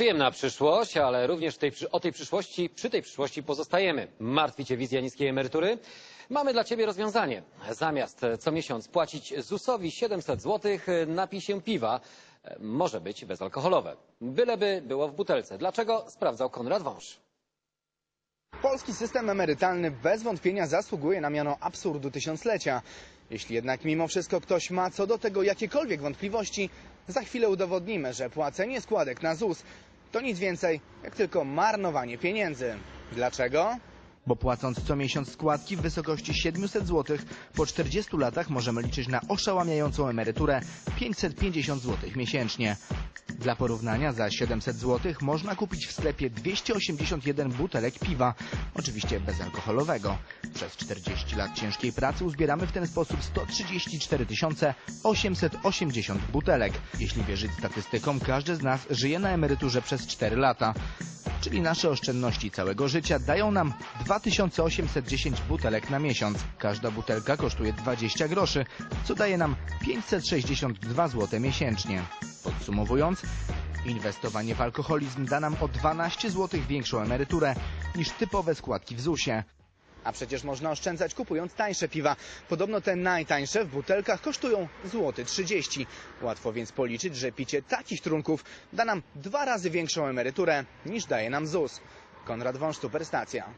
przyjemna przyszłość, ale również tej, o tej przyszłości, przy tej przyszłości pozostajemy. Martwi Cię wizja niskiej emerytury? Mamy dla Ciebie rozwiązanie. Zamiast e, co miesiąc płacić ZUS-owi 700 zł, napij się piwa. E, Może być bezalkoholowe. Byleby było w butelce. Dlaczego? Sprawdzał Konrad Wąż. Polski system emerytalny bez wątpienia zasługuje na miano absurdu tysiąclecia. Jeśli jednak mimo wszystko ktoś ma co do tego jakiekolwiek wątpliwości, za chwilę udowodnimy, że płacenie składek na ZUS to nic więcej jak tylko marnowanie pieniędzy. Dlaczego? Bo płacąc co miesiąc składki w wysokości 700 zł, po 40 latach możemy liczyć na oszałamiającą emeryturę 550 zł miesięcznie. Dla porównania za 700 zł można kupić w sklepie 281 butelek piwa, oczywiście bezalkoholowego. Przez 40 lat ciężkiej pracy uzbieramy w ten sposób 134 880 butelek. Jeśli wierzyć statystykom, każdy z nas żyje na emeryturze przez 4 lata. Czyli nasze oszczędności całego życia dają nam 2810 butelek na miesiąc. Każda butelka kosztuje 20 groszy, co daje nam 562 zł miesięcznie. Podsumowując, inwestowanie w alkoholizm da nam o 12 zł większą emeryturę niż typowe składki w ZUS-ie. A przecież można oszczędzać kupując tańsze piwa. Podobno te najtańsze w butelkach kosztują złoty 30. Łatwo więc policzyć, że picie takich trunków da nam dwa razy większą emeryturę niż daje nam ZUS. Konrad Wąż, Superstacja.